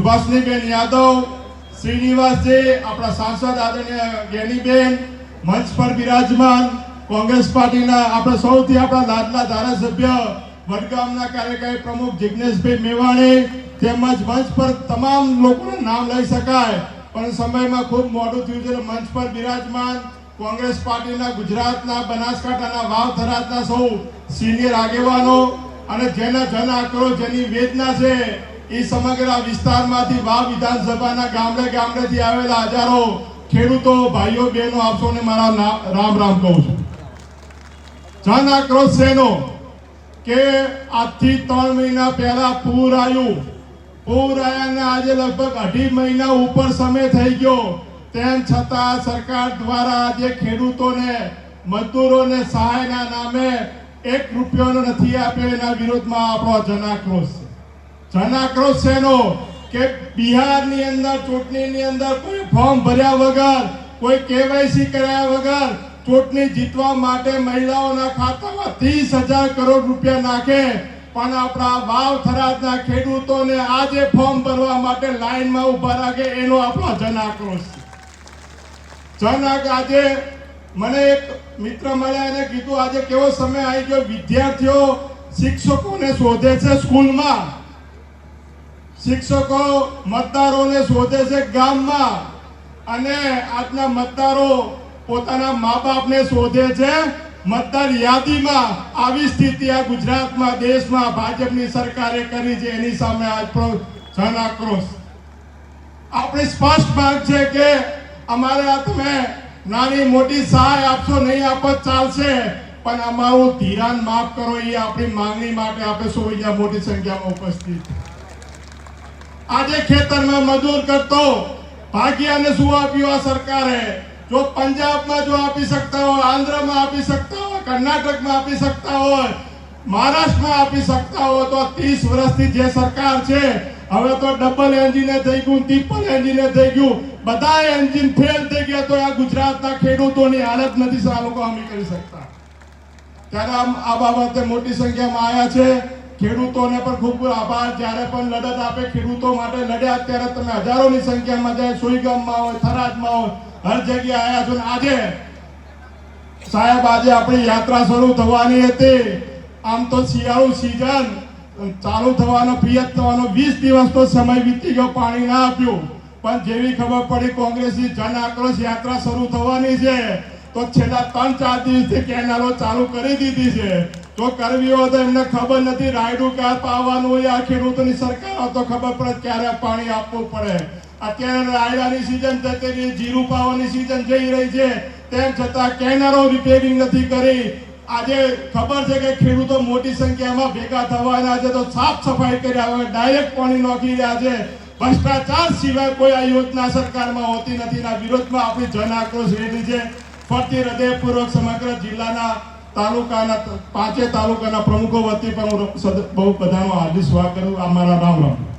સુભાષનીબેન યાદવ શ્રીનિવાસજી આપણા સાંસદ આદરણીય જ્ઞાનીબેન મંચ પર બિરાજમાન કોંગ્રેસ પાર્ટીના આપણે સૌથી આપણા લાડલા ધારાસભ્ય, વડગામના કાર્યકારી પ્રમુખ જિજ્ઞેશભાઈ મેવાણી તેમજ મંચ પર તમામ લોકોનું નામ લઈ શકાય. પણ સમયમાં ખૂબ મોડું થયું છે. મંચ પર બિરાજમાન કોંગ્રેસ પાર્ટીના ગુજરાતના બનાસકાંઠાના વાવ થરાદના સૌ સિનિયર આગેવાનો અને જેના જન આક્રોશ જેની વેદના છે એ સમગ્ર વિસ્તારમાંથી વાવ વિધાનસભાના ગામડે ગામડેથી આવેલા હજારો ખેડૂતો, ભાઈઓ, બહેનો આપશોને મારા રામ રામ કહું છું. જન આક્રોશ શેનો? કે આજથી ત્રણ મહિના પહેલા પૂર આવ્યું પૂર આવ્યાને આજે લગભગ અઢી મહિના ઉપર સમય થઈ ગયો. તેમ છતાં સરકાર દ્વારા આજે ખેડૂતોને, મજદૂરોને સહાયના નામે એક રૂપિયાનો નથી આપ્યો એના વિરોધમાં આપણો જનાક્રોશ છે. જન આક્રોશ છે એનો કે બિહારની અંદર, ચૂંટણીની અંદર કોઈ ફોર્મ ભર્યા વગર, કોઈ કેવાયસી કર્યા વગર ચૂંટણી જીતવા માટે મહિલાઓના ખાતામાં ત્રીસ હજાર કરોડ રૂપિયા નાખે. પણ આપણા વાવ થરાદના ખેડૂતોને આજે ફોર્મ ભરવા માટે લાઈનમાં ઊભા રાખે, એનો આપણો જન આક્રોશ જન આજે મને એક મિત્ર મળ્યા, એને કીધું, આજે કેવો સમય આવી ગયો? વિદ્યાર્થીઓ શિક્ષકોને શોધે છે સ્કૂલમાં. શિક્ષકો મતદારોને શોધે છે ગામમાં. અને આજના મતદારો પોતાના મા બાપને શોધે છે મતદાર યાદીમાં આવી સ્થિતિ આ ગુજરાતમાં, દેશમાં ભાજપની સરકારે કરી છે. એની સામે આજ જન આક્રોશ. આપણે સ્પષ્ટ માંગ છે કે અમારે આ તમે નાની મોટી સહાય આપશો, નહીં આપો ચાલશે. પણ અમારું ધિરાણ માફ કરો, એ આપણી માંગણી માટે આપણે સૌ મોટી સંખ્યામાં ઉપસ્થિત. આજે ખેતરમાં મજૂર કરતો, ભાગ્યાને શું આપ્યું આ સરકારે? જો પંજાબમાં જો આપી શકતા હોય, આંધ્રમાં આપી શકતા હોય, કર્ણાટકમાં આપી શકતા હોય, મહારાષ્ટ્રમાં આપી શકતા હોય, તો ત્રીસ વર્ષથી જે સરકાર છે, હવે તો ડબલ એન્જિને થઈ ગયું ટ્રિપલ એન્જિને થઈ ગયું. બધા એન્જિન ફેલ થઈ ગયા તો આ ગુજરાતના ખેડૂતોની હાલત નથી આ લોકો અમે કરી શકતા. ત્યારે આ બાબતે મોટી સંખ્યામાં આવ્યા છે. ખેડૂતોને પણ ખૂબ આભાર. જ્યારે પણ લડત આપે ખેડૂતો માટે લડ્યા, ત્યારે તમે હજારોની સંખ્યામાં જાય, સુઈગામમાં હોય, થરાદમાં હોય, હર જગ્યાએ આવ્યા છો. આજે સાહેબ, આજે આપણી યાત્રા શરૂ થવાની હતી. આમ તો શિયાળુ સિઝન ચાલુ થવાનો, પિયત થવાનો વીસ દિવસ તો સમય વીતી ગયો, પાણી ના આપ્યું. પણ જેવી ખબર પડી, કોંગ્રેસની જન આક્રોશ યાત્રા શરૂ થવાની છે. તો છેલ્લા ત્રણ ચાર દિવસથી કેનાલો ચાલુ કરી દીધી છે. જો કરવી હોય તો એમને ખબર નથી, રાયડું ક્યાં પાવાનું હોય, આ ખેડૂતોની સરકાર તો ખબર પડે ક્યારે પાણી આપવું પડે. અત્યારે રાયડાની સિઝન જતી જીરું પાવાની સિઝન જઈ રહી છે. તેમ છતાં કેનારો રિપેરિંગ નથી કરી. આજે ખબર છે કે ખેડૂતો મોટી સંખ્યામાં ભેગા થવાના છે તો સાફ સફાઈ કરી હવે ડાયરેક્ટ પાણી નાખી રહ્યા છે. ભ્રષ્ટાચાર સિવાય કોઈ આ યોજના સરકારમાં હોતી નથી. વિરોધમાં આપણી જન આક્રોશ રેલી છે. ફરતી હૃદયપૂર્વક સમગ્ર જિલ્લાના તાલુકાના પાંચે તાલુકાના પ્રમુખો વતી પણ હું બહુ બધાનો હાર્દિક સ્વાગત કરું. અમારા રામ રામ.